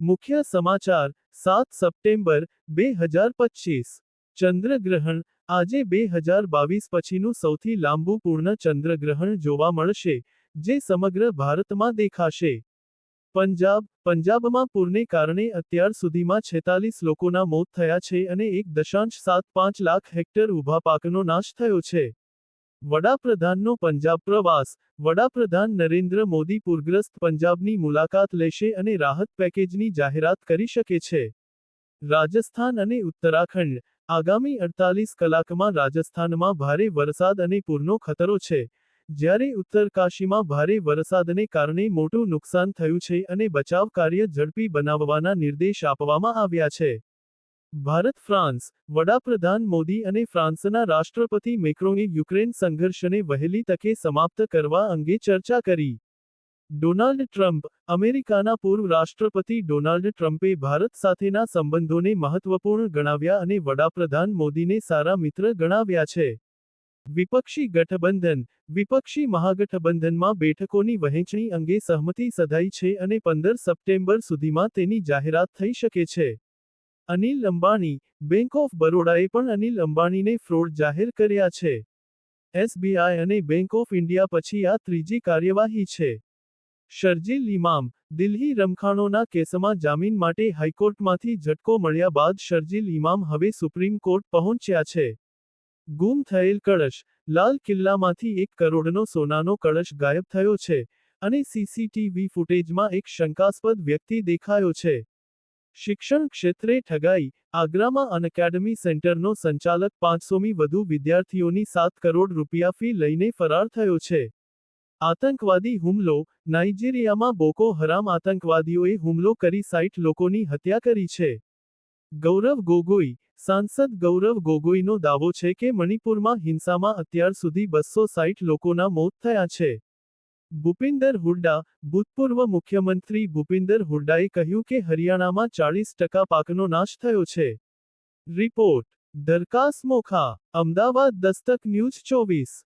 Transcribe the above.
મુખ્ય સમાચાર, સાત સપ્ટેમ્બર, બે હજાર પચીસ. ચંદ્રગ્રહણ, આજે બે હજાર બાવીસ પછીનું સૌથી લાંબુ પૂર્ણ ચંદ્રગ્રહણ જોવા મળશે, જે સમગ્ર ભારતમાં દેખાશે. પંજાબ, પંજાબમાં પૂરને કારણે અત્યાર સુધીમાં છેતાલીસ લોકોના મોત થયા છે અને એક દશાંશ સાત પાંચ લાખ હેક્ટર ઊભા પાકનો નાશ થયો છે. વડાપ્રધાનનો પંજાબ પ્રવાસ. વડાપ્રધાન નરેન્દ્ર મોદી પૂરગ્રસ્ત પંજાબની મુલાકાત લેશે અને રાહત પેકેજની જાહેરાત કરી શકે છે. રાજસ્થાન અને ઉત્તરાખંડ. આગામી અડતાલીસ કલાકમાં રાજસ્થાનમાં ભારે વરસાદ અને પૂરનો ખતરો છે. જ્યારે ઉત્તરકાશીમાં ભારે વરસાદને કારણે મોટું નુકસાન થયું છે અને બચાવ કાર્ય ઝડપી બનાવવાના નિર્દેશ આપવામાં આવ્યા છે. ભારત, ફ્રાન્સ. વડાપ્રધાન મોદી અને ફ્રાન્સના રાષ્ટ્રપતિ મેક્રોએ યુક્રેન સંઘર્ષને વહેલી તકે સમાપ્ત કરવા અંગે ચર્ચા કરી. ડોનાલ્ડ ટ્રમ્પ, અમેરિકાના પૂર્વ રાષ્ટ્રપતિ ડોનાલ્ડ ટ્રમ્પે ભારત સાથેના સંબંધોને મહત્વપૂર્ણ ગણાવ્યા અને વડાપ્રધાન મોદીને સારા મિત્ર ગણાવ્યા છે. વિપક્ષી ગઠબંધન. વિપક્ષી મહાગઠબંધનમાં બેઠકોની વહેંચણી અંગે સહમતિ સધાઈ છે અને પંદર સપ્ટેમ્બર સુધીમાં તેની જાહેરાત થઈ શકે છે. અનિલ અંબાણી બેંક ઓફ બરોડાએ પણ અનિલ અંબાણીને ફ્રોડ જાહેર કર્યા છે. એસબીઆઈ અને બેંક ઓફ ઇન્ડિયા પછી આ ત્રીજી કાર્યવાહી છે. શરજીલ ઇમામ, દિલ્હી રમખાણોના કેસમાં જામીન માટે હાઈકોર્ટમાંથી ઝટકો મળ્યા બાદ શરજીલ ઇમામ હવે સુપ્રીમ કોર્ટ પહોંચ્યા છે. ગુમ થયેલ કળશ, લાલ કિલ્લામાંથી એક કરોડનો સોનાનો કળશ ગાયબ થયો છે અને સીસીટીવી ફૂટેજમાં એક શંકાસ્પદ વ્યક્તિ દેખાયો છે. શિક્ષણ ક્ષેત્રે ઠગાઈ, આગ્રામાં અનએકેડમી સેન્ટરનો સંચાલક પાંચસોમી વધુ વિદ્યાર્થીઓની સાત કરોડ રૂપિયા ફી લઈને ફરાર થયો છે. આતંકવાદી હુમલો, નાઇજીરિયામાં બોકો હરામ આતંકવાદીઓએ હુમલો કરી સાઈઠ લોકોની હત્યા કરી છે. ગૌરવ ગોગોઈ, સાંસદ ગૌરવ ગોગોઈનો દાવો છે કે મણિપુરમાં હિંસામાં અત્યાર સુધી બસો સાઈઠ લોકોના મોત થયા છે. ભૂપિન્દર હુડ્ડા, ભૂતપૂર્વ મુખ્યમંત્રી ભૂપિન્દર હુડ્ડાએ કહ્યું કે હરિયાણામાં ચાળીસ ટકા પાકનો નાશ થયો છે. રિપોર્ટ. દરકાસ મોખા. અમદાવાદ દસ્તક ન્યૂઝ ચોવીસ.